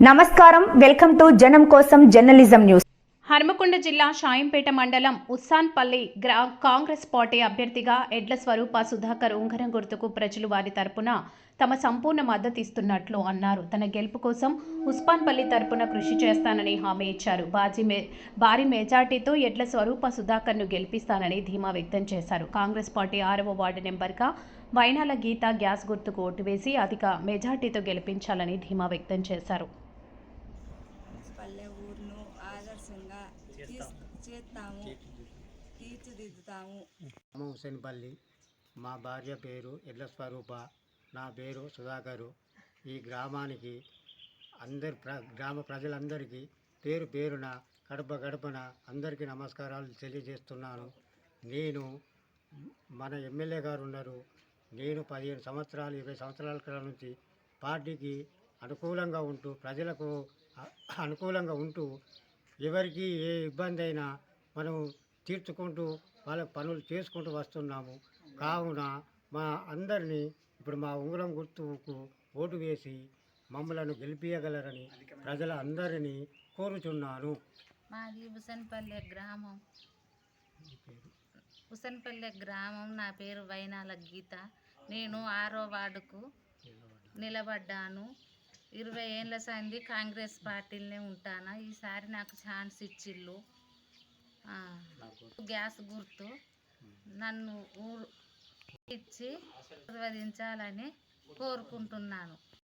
నమస్కారం. Welcome to జనం కోసం జర్నలిజం న్యూస్. హర్మకొండ జిల్లా షాయంపేట మండలం ఉస్సాన్పల్లి గ్రా కాంగ్రెస్ పార్టీ అభ్యర్థిగా ఎడ్ల స్వరూప సుధాకర్ ఉంగరం గుర్తుకు ప్రజలు వారి తరపున తమ సంపూర్ణ మద్దతు ఇస్తున్నట్లు అన్నారు. తన గెలుపు కోసం ఉస్మాన్పల్లి తరపున కృషి చేస్తానని హామీ ఇచ్చారు. బాజీ మే భారీ మెజార్టీతో ఎడ్ల స్వరూప సుధాకర్ను గెలిపిస్తానని ధీమా వ్యక్తం చేశారు. కాంగ్రెస్ పార్టీ ఆరవ వార్డు నెంబర్గా వైనాల గీత గ్యాస్ గుర్తుకు ఓటు వేసి అధిక మెజార్టీతో గెలిపించాలని ధీమా వ్యక్తం చేశారు. పల్లె ఊరును ఆదర్శంగా చేస్తాము తీర్చిదిద్దుతాము. హుసేన్పల్లి మా భార్య పేరు ఎడ్ల స్వరూప నా పేరు సుధాకరు. ఈ గ్రామానికి అందరి ప్ర గ్రామ ప్రజలందరికీ పేరు పేరున గడప గడపన అందరికీ నమస్కారాలు తెలియజేస్తున్నాను. నేను మన ఎమ్మెల్యే గారు ఉన్నారు. నేను పదిహేను సంవత్సరాలు ఇరవై సంవత్సరాల క్రితం నుంచి పార్టీకి అనుకూలంగా ఉంటూ ప్రజలకు అనుకూలంగా ఉంటూ ఎవరికి ఏ ఇబ్బంది అయినా మనం తీర్చుకుంటూ వాళ్ళ పనులు చేసుకుంటూ వస్తున్నాము. కావున మా అందరినీ ఇప్పుడు మా ఉంగరం గుర్తుకు ఓటు వేసి మమ్మలను గెలిపించగలరని ప్రజల అందరినీ కోరుచున్నాను. మాది హుసన్పల్లె గ్రామం. హుసన్పల్లె గ్రామం నా పేరు వైనాల గీత. నేను ఆరో వార్డుకు నిలబడ్డాను. ఇరవై ఏళ్ళ సంది కాంగ్రెస్ పార్టీలనే ఉంటాను? ఈసారి నాకు ఛాన్స్ ఇచ్చిళ్ళు. గ్యాస్ గుర్తు. నన్ను ఊరు ఇచ్చి ఆశీర్వదించాలని కోరుకుంటున్నాను.